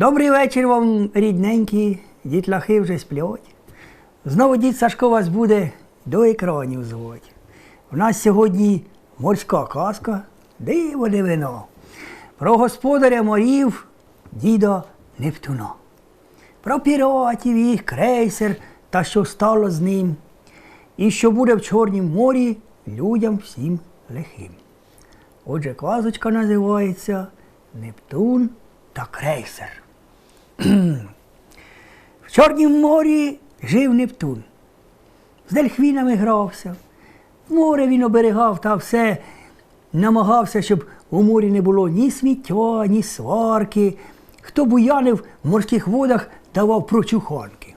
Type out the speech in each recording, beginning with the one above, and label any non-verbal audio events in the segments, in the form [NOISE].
Добрий вечір вам, рідненькі, дітлахи вже сплять. Знову дід Сашко вас буде до екранів звати. У нас сьогодні морська казка, диво дивино. Про господаря морів діда Нептуна. Про піратів, їх крейсер та що стало з ним. І що буде в Чорнім морі людям всім лихим. Отже, казочка називається Нептун та крейсер. [CLEARS THROAT] В Чорнім морі жив Нептун. З дельфінами грався. Море він оберігав та все намагався, щоб у морі не було ні сміття, ні сварки. Хто буянив в морських водах, давав прочуханки.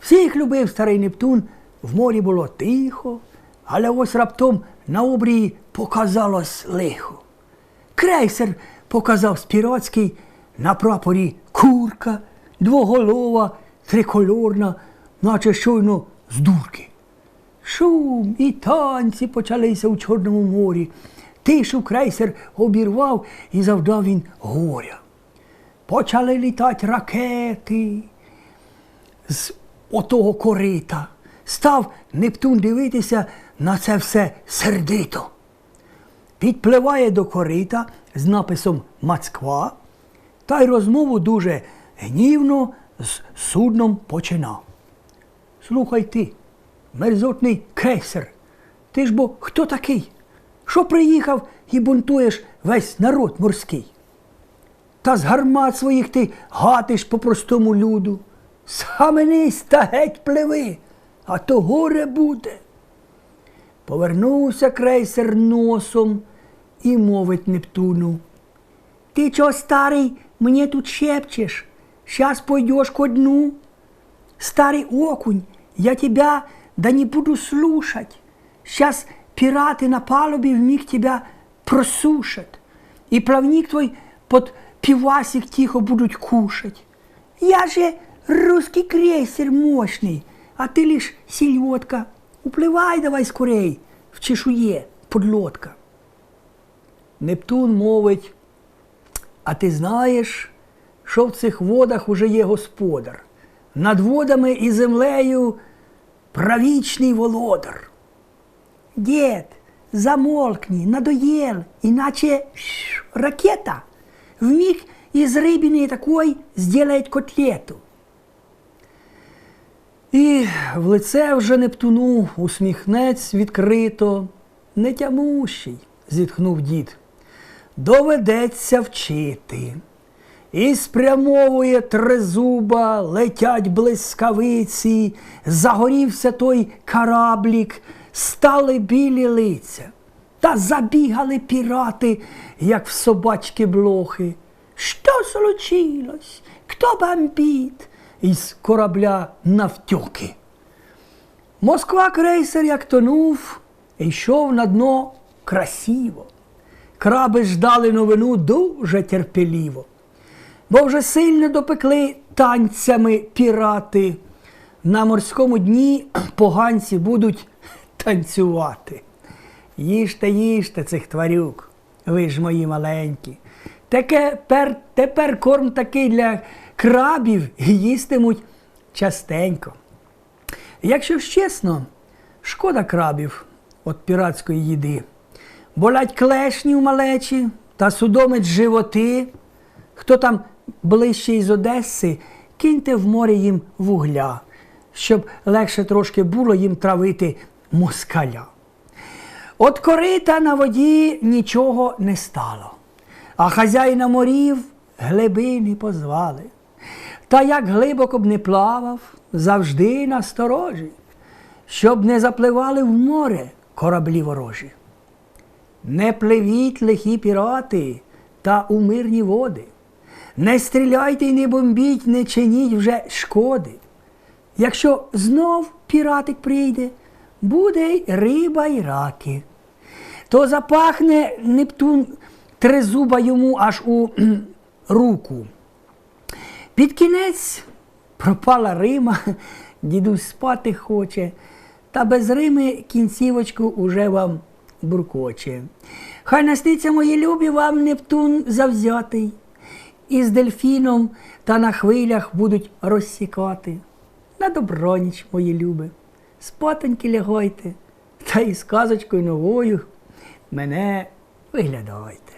Всіх любив старий Нептун, в морі було тихо, але ось раптом на обрії показалось лихо. Крейсер показав Спіроцький на прапорі курка, двоголова, трикольорна, наче щойно з дурки. Шум і танці почалися у Чорному морі. Тишу крейсер обірвав і завдав він горя. Почали літати ракети з отого корита. Став Нептун дивитися на це все сердито. Підпливає до корита з написом Москва та й розмову дуже гнівно з судном починав. Слухай ти, мерзотний крейсер, ти ж бо хто такий? Що приїхав і бунтуєш весь народ морський? Та з гармат своїх ти гатиш по простому люду. Схаменись та геть пливи, а то горе буде. Повернувся крейсер носом і мовить Нептуну. Ти чо, старий, мені тут шепчеш? Сейчас пойдешь ко дну. Старый окунь, я тебя да не буду слушать. Сейчас пираты на палубе вмиг тебя просушат. И плавник твой под пивасик тихо будут кушать. Я же русский крейсер мощный, а ты лишь селедка. Уплывай давай скорей в чешує подлодка. Нептун мовить, а ти знаєш, що в цих водах уже є господар. Над водами і землею правічний володар. Дід, замолкни, надоел, иначе ш, ракета вмиг из рыбины такой сделает котлету. І в лице вже Нептуну усміхнець відкрито, нетямущий, зітхнув дід. Доведеться вчити. І спрямовує тризуба, летять блискавиці, загорівся той кораблік, стали білі лиця. Та забігали пірати, як в собачки блохи. Що случилось? Хто бомбить? Із корабля навтьоки. Москва крейсер як тонув, йшов на дно красиво. Краби ждали новину дуже терпеливо, бо вже сильно допекли танцями пірати. На морському дні поганці будуть танцювати. Їжте, їжте цих тварюк, ви ж мої маленькі. Тепер, тепер корм такий для крабів їстимуть частенько. Якщо ж чесно, шкода крабів від піратської їди. Болять клешні в малечі та судомить животи. Хто там ближче із Одеси, киньте в море їм вугля, щоб легше трошки було їм травити москаля. От корита на воді нічого не стало, а хазяїна морів глибини позвали. Та як глибоко б не плавав, завжди насторожі, щоб не запливали в море кораблі ворожі. Не пливіть лихі пірати та у мирні води. Не стріляйте й не бомбіть, не чиніть вже шкоди. Якщо знов піратик прийде, буде й риба й раки. То запахне Нептун тризуба йому аж у руку. Під кінець пропала Рима, [LAUGHS] дідусь спати хоче, та без Рими кінцівочку уже вам буркоче. Хай насниться мої любі вам Нептун завзятий, і з дельфіном та на хвилях будуть розсікати. На доброніч, мої люби, спатоньки лягайте, та і сказочкою новою мене виглядайте.